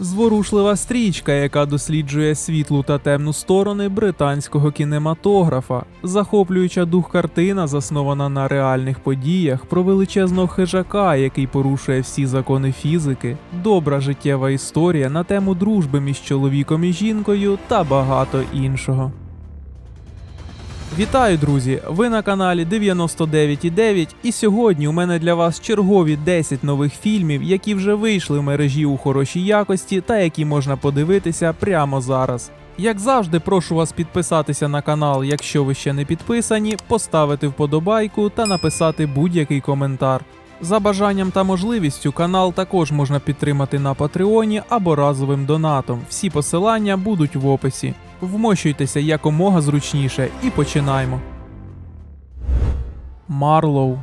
Зворушлива стрічка, яка досліджує світлу та темну сторони британського кінематографа, захоплююча дух картина, заснована на реальних подіях про величезного хижака, який порушує всі закони фізики, добра життєва історія на тему дружби між чоловіком і жінкою та багато іншого. Вітаю, друзі! Ви на каналі 99.9 і сьогодні у мене для вас чергові 10 нових фільмів, які вже вийшли в мережі у хорошій якості та які можна подивитися прямо зараз. Як завжди, прошу вас підписатися на канал, якщо ви ще не підписані, поставити вподобайку та написати будь-який коментар. За бажанням та можливістю канал також можна підтримати на Патреоні або разовим донатом. Всі посилання будуть в описі. Вмощуйтеся якомога зручніше і починаємо. Марлоу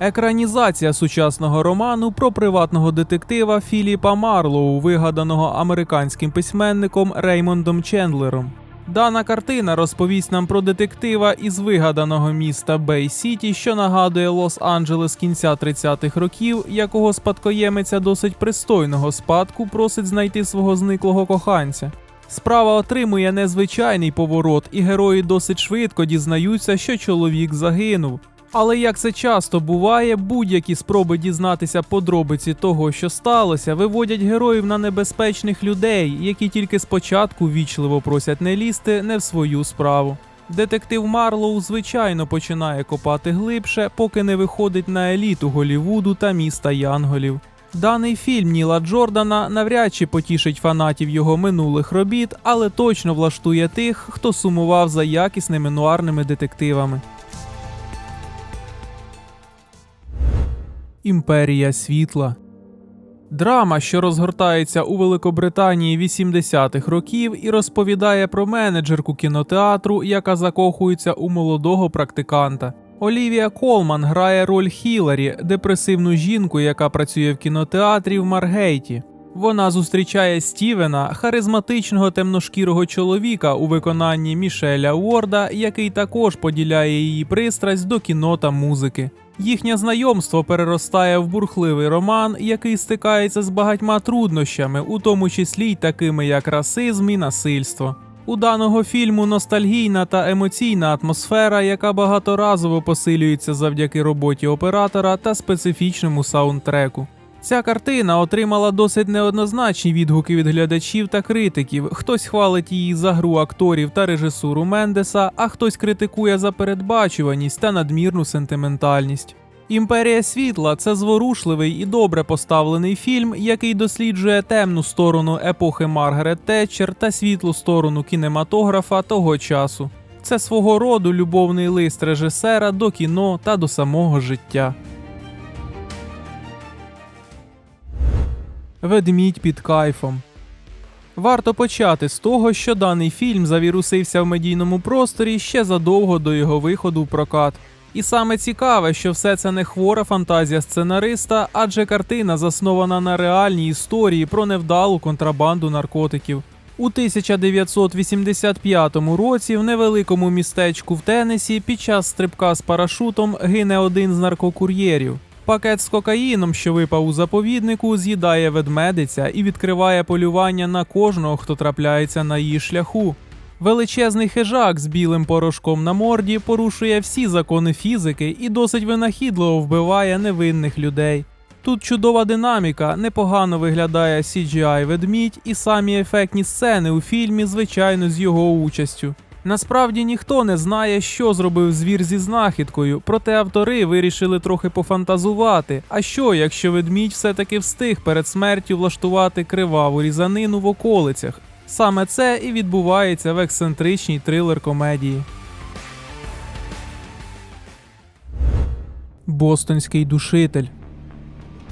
Екранізація сучасного роману про приватного детектива Філіпа Марлоу, вигаданого американським письменником Реймондом Чендлером. Дана картина розповість нам про детектива із вигаданого міста Бей Сіті, що нагадує Лос-Анджелес кінця 30-х років, якого спадкоємиця досить пристойного спадку просить знайти свого зниклого коханця. Справа отримує незвичайний поворот, і герої досить швидко дізнаються, що чоловік загинув. Але як це часто буває, будь-які спроби дізнатися подробиці того, що сталося, виводять героїв на небезпечних людей, які тільки спочатку вічливо просять не лізти не в свою справу. Детектив Марлоу, звичайно, починає копати глибше, поки не виходить на еліту Голівуду та міста Янголів. Даний фільм Ніла Джордана навряд чи потішить фанатів його минулих робіт, але точно влаштує тих, хто сумував за якісними нуарними детективами. Імперія світла. Драма, що розгортається у Великобританії 80-х років і розповідає про менеджерку кінотеатру, яка закохується у молодого практиканта. Олівія Колман грає роль Хіларі, депресивну жінку, яка працює в кінотеатрі в Маргейті. Вона зустрічає Стівена, харизматичного темношкірого чоловіка у виконанні Мішеля Уорда, який також поділяє її пристрасть до кіно та музики. Їхнє знайомство переростає в бурхливий роман, який стикається з багатьма труднощами, у тому числі й такими як расизм і насильство. У даного фільму ностальгійна та емоційна атмосфера, яка багаторазово посилюється завдяки роботі оператора та специфічному саундтреку. Ця картина отримала досить неоднозначні відгуки від глядачів та критиків. Хтось хвалить її за гру акторів та режисуру Мендеса, а хтось критикує за передбачуваність та надмірну сентиментальність. Імперія світла це зворушливий і добре поставлений фільм, який досліджує темну сторону епохи Маргарет Тетчер та світлу сторону кінематографа того часу. Це свого роду любовний лист режисера до кіно та до самого життя. Ведмідь під кайфом. Варто почати з того, що даний фільм завірусився в медійному просторі ще задовго до його виходу в прокат. І саме цікаве, що все це не хвора фантазія сценариста, адже картина заснована на реальній історії про невдалу контрабанду наркотиків. У 1985 році в невеликому містечку в Теннесі під час стрибка з парашутом гине один з наркокур'єрів. Пакет з кокаїном, що випав у заповіднику, з'їдає ведмедиця і відкриває полювання на кожного, хто трапляється на її шляху. Величезний хижак з білим порошком на морді порушує всі закони фізики і досить винахідливо вбиває невинних людей. Тут чудова динаміка, непогано виглядає CGI ведмідь, і самі ефектні сцени у фільмі, звичайно, з його участю. Насправді ніхто не знає, що зробив звір зі знахідкою, проте автори вирішили трохи пофантазувати. А що, якщо ведмідь все-таки встиг перед смертю влаштувати криваву різанину в околицях? Саме це і відбувається в ексцентричній трилер комедії. Бостонський душитель.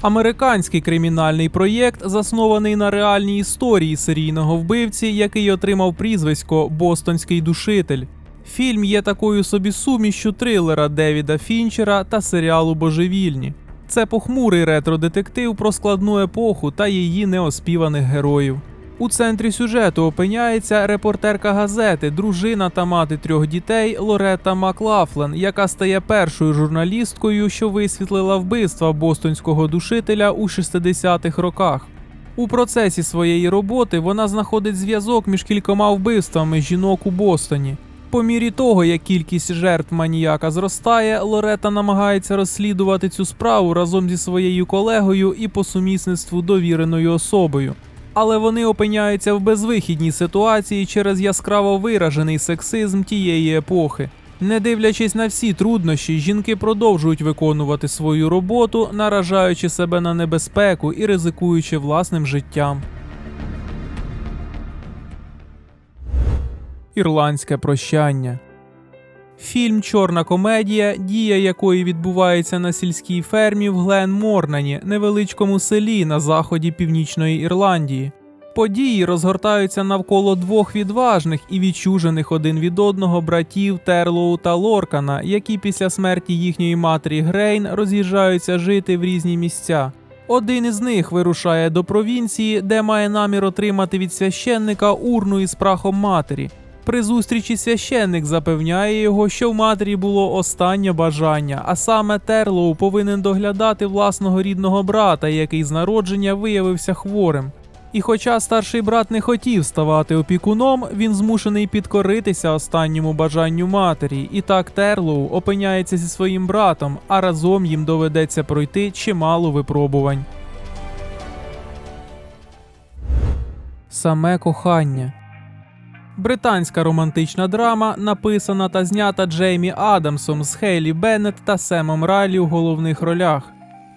Американський кримінальний проєкт заснований на реальній історії серійного вбивці, який отримав прізвисько Бостонський душитель. Фільм є такою собі сумішчю трилера Девіда Фінчера та серіалу Божевільні. Це похмурий ретро-детектив про складну епоху та її неоспіваних героїв. У центрі сюжету опиняється репортерка газети, дружина та мати трьох дітей Лоретта Маклафлен, яка стає першою журналісткою, що висвітлила вбивства бостонського душителя у 60-х роках. У процесі своєї роботи вона знаходить зв'язок між кількома вбивствами жінок у Бостоні. По мірі того, як кількість жертв маніяка зростає, Лорета намагається розслідувати цю справу разом зі своєю колегою і по сумісництву довіреною особою. Але вони опиняються в безвихідній ситуації через яскраво виражений сексизм тієї епохи. Не дивлячись на всі труднощі, жінки продовжують виконувати свою роботу, наражаючи себе на небезпеку і ризикуючи власним життям. Ірландське прощання. Фільм Чорна комедія, дія якої відбувається на сільській фермі в Глен Морнані, невеличкому селі на заході Північної Ірландії. Події розгортаються навколо двох відважних і відчужених один від одного братів Терлоу та Лоркана, які після смерті їхньої матері Грейн роз'їжджаються жити в різні місця. Один із них вирушає до провінції, де має намір отримати від священника урну із прахом матері. При зустрічі священник запевняє його, що в матері було останнє бажання, а саме Терлоу повинен доглядати власного рідного брата, який з народження виявився хворим. І хоча старший брат не хотів ставати опікуном, він змушений підкоритися останньому бажанню матері, і так Терлоу опиняється зі своїм братом, а разом їм доведеться пройти чимало випробувань. Саме кохання. Британська романтична драма, написана та знята Джеймі Адамсом з Хейлі Беннет та Семом Райлі у головних ролях.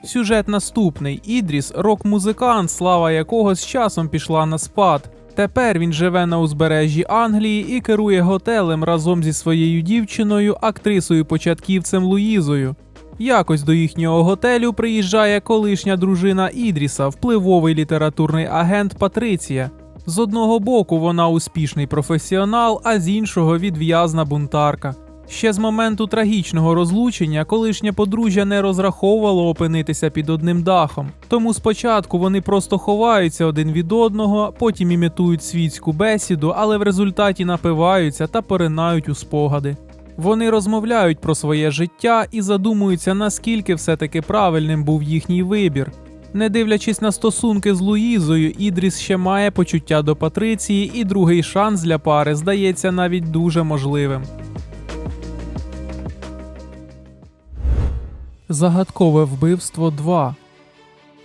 Сюжет наступний: Ідріс рок-музикант, слава якого з часом пішла на спад. Тепер він живе на узбережжі Англії і керує готелем разом зі своєю дівчиною, актрисою початківцем Луїзою. Якось до їхнього готелю приїжджає колишня дружина Ідріса, впливовий літературний агент Патриція. З одного боку вона успішний професіонал, а з іншого відв'язна бунтарка. Ще з моменту трагічного розлучення колишнє подружжя не розраховувало опинитися під одним дахом. Тому спочатку вони просто ховаються один від одного, потім імітують світську бесіду, але в результаті напиваються та поринають у спогади. Вони розмовляють про своє життя і задумуються, наскільки все-таки правильним був їхній вибір. Не дивлячись на стосунки з Луїзою, Ідріс ще має почуття до Патриції, і другий шанс для пари здається навіть дуже можливим. Загадкове вбивство 2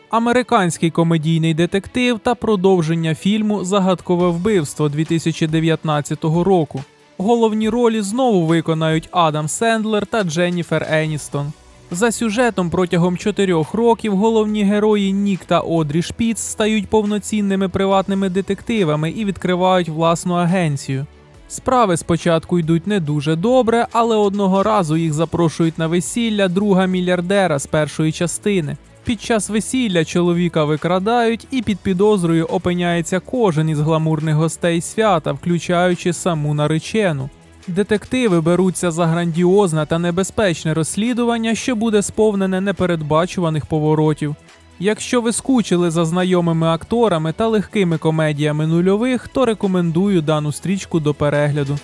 Американський комедійний детектив та продовження фільму Загадкове вбивство 2019 року. Головні ролі знову виконають Адам Сендлер та Дженніфер Еністон. За сюжетом протягом чотирьох років головні герої Нік та Одрі Шпіц стають повноцінними приватними детективами і відкривають власну агенцію. Справи спочатку йдуть не дуже добре, але одного разу їх запрошують на весілля друга мільярдера з першої частини. Під час весілля чоловіка викрадають, і під підозрою опиняється кожен із гламурних гостей свята, включаючи саму наречену. Детективи беруться за грандіозне та небезпечне розслідування, що буде сповнене непередбачуваних поворотів. Якщо ви скучили за знайомими акторами та легкими комедіями нульових, то рекомендую дану стрічку до перегляду.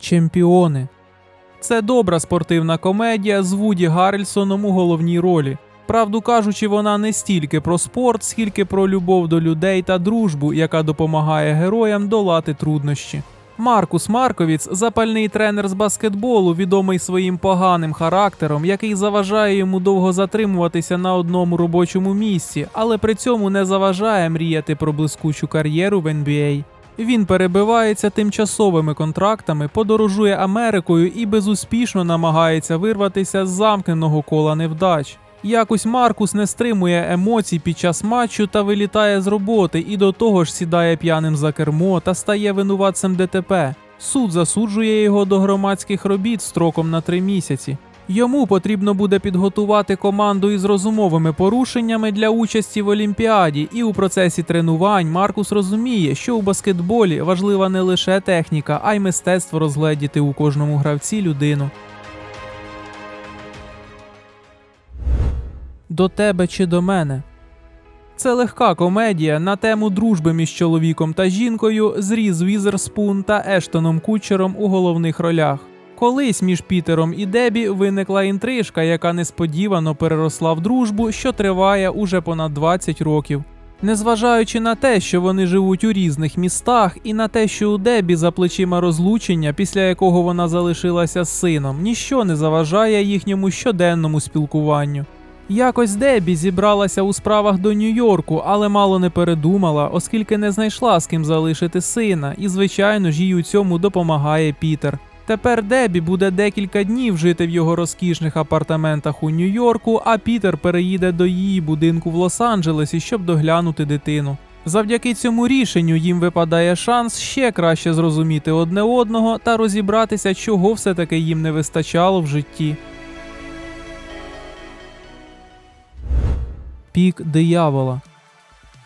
Чемпіони. Це добра спортивна комедія з Вуді Гаррельсоном у головній ролі. Правду кажучи, вона не стільки про спорт, скільки про любов до людей та дружбу, яка допомагає героям долати труднощі. Маркус Марковіц запальний тренер з баскетболу, відомий своїм поганим характером, який заважає йому довго затримуватися на одному робочому місці, але при цьому не заважає мріяти про блискучу кар'єру в NBA. Він перебивається тимчасовими контрактами, подорожує Америкою і безуспішно намагається вирватися з замкненого кола невдач. Якось Маркус не стримує емоцій під час матчу та вилітає з роботи, і до того ж сідає п'яним за кермо та стає винуватцем ДТП. Суд засуджує його до громадських робіт строком на три місяці. Йому потрібно буде підготувати команду із розумовими порушеннями для участі в Олімпіаді, і у процесі тренувань Маркус розуміє, що у баскетболі важлива не лише техніка, а й мистецтво розгледіти у кожному гравці людину. До тебе чи до мене. Це легка комедія на тему дружби між чоловіком та жінкою з Різ Візерспун та Ештоном Кучером у головних ролях. Колись між Пітером і Дебі виникла інтрижка, яка несподівано переросла в дружбу, що триває уже понад 20 років. Незважаючи на те, що вони живуть у різних містах, і на те, що у Дебі за плечима розлучення, після якого вона залишилася з сином, ніщо не заважає їхньому щоденному спілкуванню. Якось Дебі зібралася у справах до Нью-Йорку, але мало не передумала, оскільки не знайшла з ким залишити сина, і звичайно ж їй у цьому допомагає Пітер. Тепер Дебі буде декілька днів жити в його розкішних апартаментах у Нью-Йорку, а Пітер переїде до її будинку в Лос-Анджелесі, щоб доглянути дитину. Завдяки цьому рішенню їм випадає шанс ще краще зрозуміти одне одного та розібратися, чого все-таки їм не вистачало в житті. Пік диявола.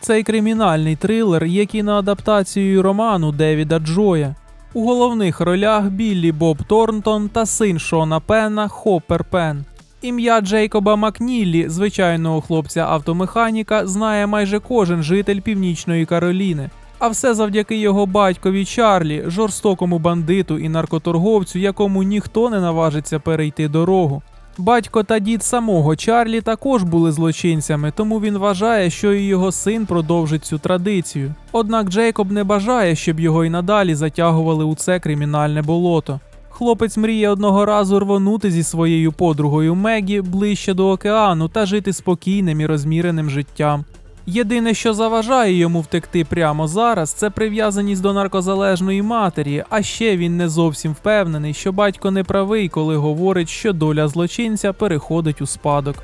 Цей кримінальний трилер є кіноадаптацією роману Девіда Джоя. У головних ролях Біллі Боб Торнтон та син Шона Пенна Хоппер Пен. Ім'я Джейкоба Макніллі, звичайного хлопця-автомеханіка, знає майже кожен житель Північної Кароліни. А все завдяки його батькові Чарлі, жорстокому бандиту і наркоторговцю, якому ніхто не наважиться перейти дорогу. Батько та дід самого Чарлі також були злочинцями, тому він вважає, що і його син продовжить цю традицію. Однак Джейкоб не бажає, щоб його й надалі затягували у це кримінальне болото. Хлопець мріє одного разу рвонути зі своєю подругою Мегі ближче до океану та жити спокійним і розміреним життям. Єдине, що заважає йому втекти прямо зараз, це прив'язаність до наркозалежної матері, а ще він не зовсім впевнений, що батько не правий, коли говорить, що доля злочинця переходить у спадок.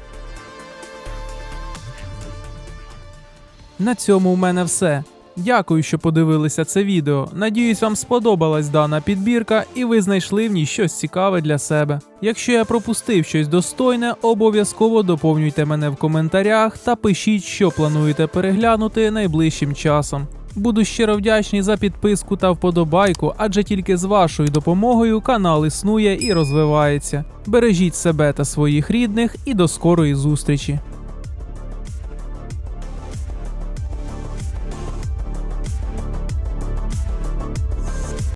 На цьому в мене все. Дякую, що подивилися це відео. Надіюсь, вам сподобалась дана підбірка і ви знайшли в ній щось цікаве для себе. Якщо я пропустив щось достойне, обов'язково доповнюйте мене в коментарях та пишіть, що плануєте переглянути найближчим часом. Буду щиро вдячний за підписку та вподобайку, адже тільки з вашою допомогою канал існує і розвивається. Бережіть себе та своїх рідних і до скорої зустрічі!